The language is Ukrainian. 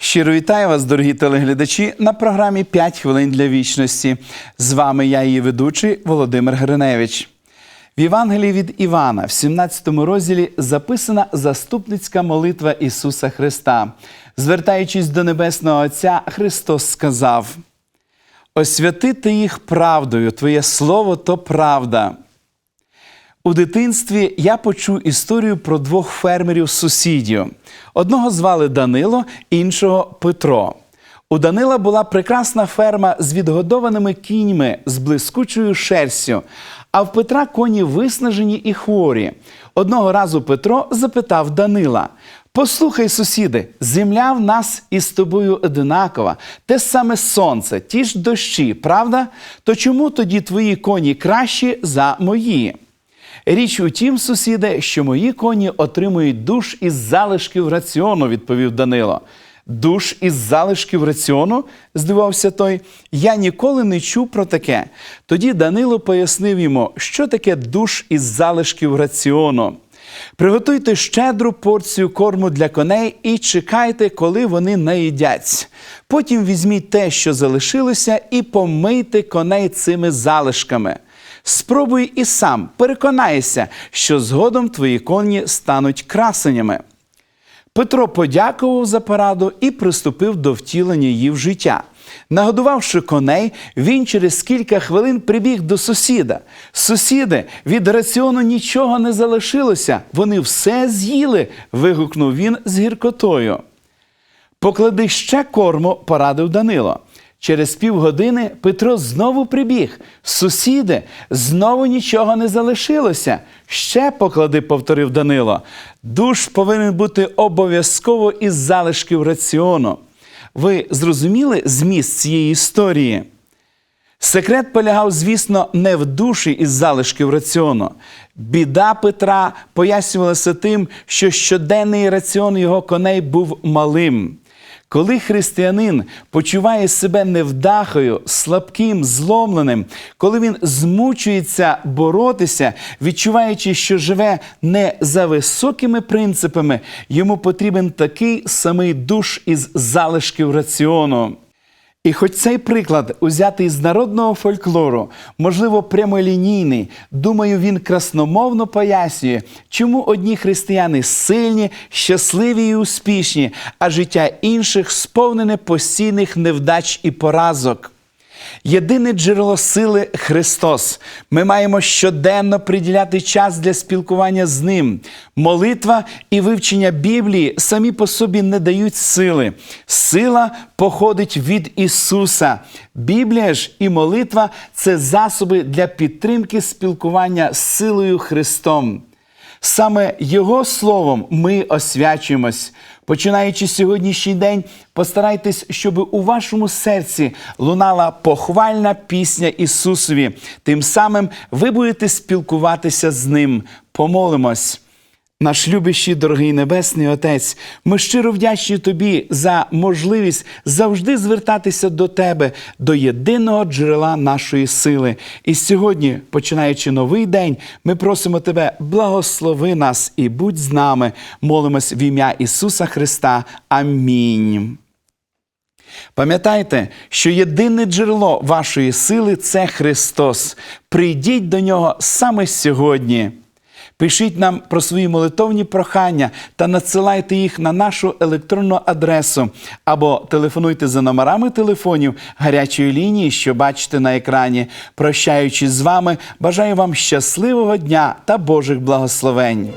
Щиро вітаю вас, дорогі телеглядачі, на програмі «5 хвилин для вічності. З вами я, її ведучий Володимир Гриневич. В Євангелії від Івана, в 17 розділі, записана заступницька молитва Ісуса Христа. Звертаючись до Небесного Отця, Христос сказав: Освятити їх правдою, Твоє Слово то правда. У дитинстві я почув історію про двох фермерів сусідів. Одного звали Данило, іншого Петро. У Данила була прекрасна ферма з відгодованими кіньми, з блискучою шерстю, а в Петра коні виснажені і хворі. Одного разу Петро запитав Данила: Послухай, сусіди, земля в нас із тобою одинакова, те саме сонце, ті ж дощі, правда? То чому тоді твої коні кращі за мої? Річ у тім, сусіде, що мої коні отримують душ із залишків раціону, відповів Данило. Душ із залишків раціону? здивався той. Я ніколи не чув про таке. Тоді Данило пояснив йому, що таке душ із залишків раціону. Приготуйте щедру порцію корму для коней і чекайте, коли вони наїдяться. Потім візьміть те, що залишилося, і помийте коней цими залишками. Спробуй і сам переконайся, що згодом твої коні стануть красенями. Петро подякував за пораду і приступив до втілення її в життя. Нагодувавши коней, він через кілька хвилин прибіг до сусіда. Сусіди, від раціону нічого не залишилося, вони все з'їли. вигукнув він з гіркотою. Поклади ще корму, порадив Данило. Через півгодини Петро знову прибіг. Сусіди, знову нічого не залишилося. Ще поклади, повторив Данило. Душ повинен бути обов'язково із залишків раціону. Ви зрозуміли зміст цієї історії? Секрет полягав, звісно, не в душі із залишків раціону. Біда Петра пояснювалася тим, що щоденний раціон його коней був малим. Коли християнин почуває себе невдахою, слабким, зломленим, коли він змучується боротися, відчуваючи, що живе не за високими принципами, йому потрібен такий самий душ із залишків раціону. І хоч цей приклад узятий з народного фольклору, можливо, прямолінійний, думаю, він красномовно пояснює, чому одні християни сильні, щасливі і успішні, а життя інших сповнене постійних невдач і поразок. Єдине джерело сили Христос. Ми маємо щоденно приділяти час для спілкування з Ним. Молитва і вивчення Біблії самі по собі не дають сили. Сила походить від Ісуса. Біблія ж і молитва це засоби для підтримки спілкування з силою Христом. Саме Його словом ми освячуємось. Починаючи сьогоднішній день, постарайтесь, щоб у вашому серці лунала похвальна пісня Ісусові. Тим самим ви будете спілкуватися з Ним. Помолимось. Наш любящий, дорогий Небесний Отець, ми щиро вдячні Тобі за можливість завжди звертатися до Тебе, до єдиного джерела нашої сили. І сьогодні, починаючи новий день, ми просимо Тебе, благослови нас і будь з нами. Молимось в ім'я Ісуса Христа. Амінь. Пам'ятайте, що єдине джерело вашої сили це Христос. Прийдіть до нього саме сьогодні. Пишіть нам про свої молитовні прохання та надсилайте їх на нашу електронну адресу або телефонуйте за номерами телефонів гарячої лінії, що бачите на екрані. Прощаючись з вами, бажаю вам щасливого дня та Божих благословень.